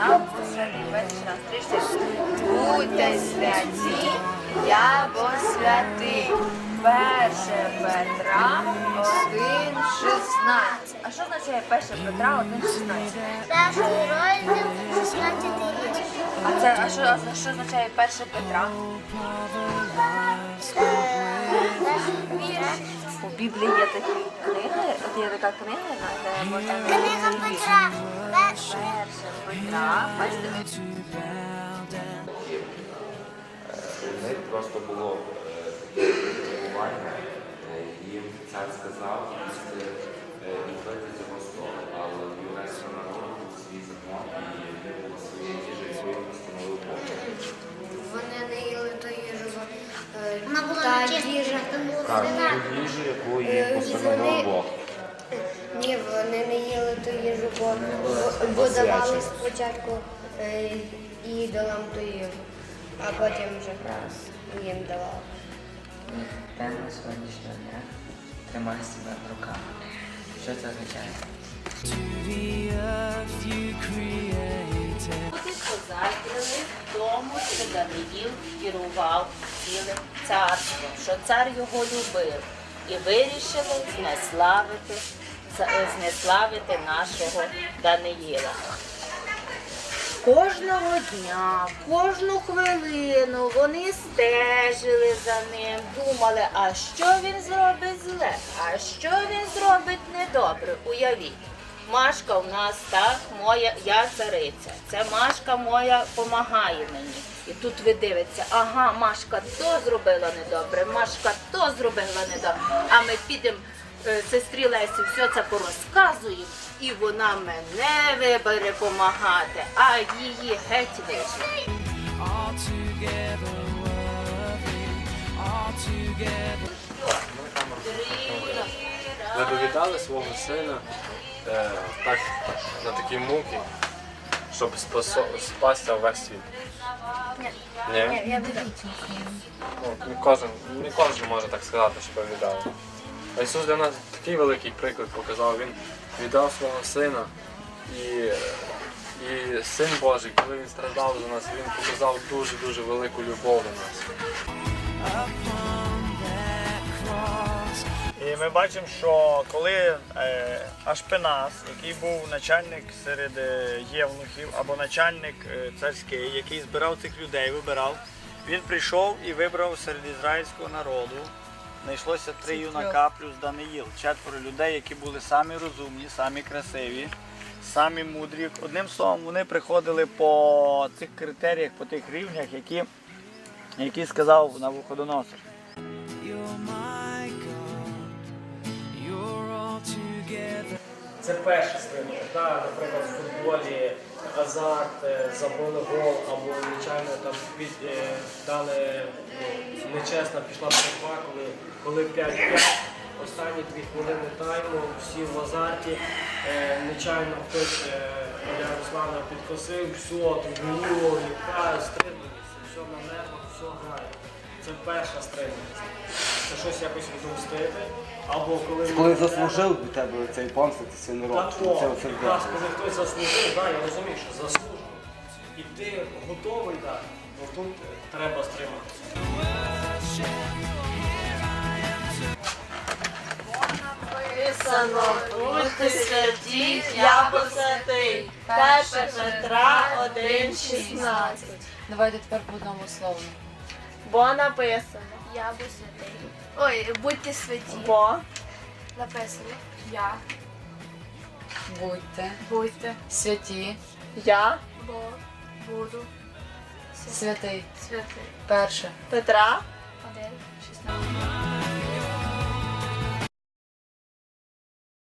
на. Будьте святі, я бо святий. Перше Петра 1,16. А що означає перше Петра 1,16? Перший розділ 16 рік. А це а що, а що означає перше Петра? У Біблії є такі книги, от є така книга, де можна Книга Петра. Перша Петра. Бачите? У них просто було е, таке спілкування, е, їм цар сказав їсти е, і пити цього столу, але в єврейському народу був свій закон, і не було своєї їжі, і своїх постановив Бог. Вони не їли ту їжу, бо, е, Вона була та їжа. Так, ту їжу, яку Е, їм постановив Бог. Ні, вони не їли ту їжу, бо, бо, давали спочатку е, ідолам ту їжу, а потім вже їм давали. Тема сьогоднішнього дня тримай себе в руках. Що це означає? Люди позаздрили тому, що Даниїл керував цілим царством, що цар його любив, і вирішили знеславити, знеславити нашого Даниїла. Кожного дня, кожну хвилину вони стежили за ним, думали, а що він зробить зле, а що він зробить недобре. Уявіть. Машка в нас так, моя, я цариця. Це Машка моя допомагає мені. І тут ви дивитеся, ага, Машка то зробила недобре, Машка то зробила недобре. А ми підемо е, сестрі Лесі все це порозказуємо, і вона мене вибере помагати, а її геть вийшло. Ви довідали свого сина е, так, на такі муки, щоб спасо- спасти весь світ? Ні. Ні? Ну, не, кожен, не кожен може так сказати, що віддав. А Ісус для нас такий великий приклад показав. Він віддав свого сина і, і син Божий, коли він страждав за нас, він показав дуже-дуже велику любов до нас. І ми бачимо, що коли е, Ашпенас, який був начальник серед е, євнухів або начальник е, царський, який збирав цих людей, вибирав, він прийшов і вибрав серед ізраїльського народу. Знайшлося три юнака плюс Даниїл, четверо людей, які були самі розумні, самі красиві, самі мудрі. Одним словом, вони приходили по цих критеріях, по тих рівнях, які, які сказав Навуходоносор. Це перше стримання. Да, наприклад, в футболі азарт, е, забили гол або звичайно там під, е, дали ну, нечесно пішла боротьба, коли, коли 5-5, останні дві хвилини тайму, всі в азарті, е, нечайно хтось е, Оля Руслана підкосив, все, трибуну, лікає, стримується, все на нервах, все грає. Це перша стриманість. Це щось якось відомстити. Або коли Коли заслужив у тебе цей помститися не так, робиш. о, Це оце якраз коли хтось заслужив, да, я розумію, що заслужив. І ти готовий, так, ну тут треба стриматися. Написано, будьте святі, я святий. Перше Петра 1,16. Давайте тепер по одному слову. Бо написано. Я був святий. Ой, будьте святі. Бо Написано. Я. Будьте Будьте. святі, я Бо буду святий. святий. Перше. Петра Один.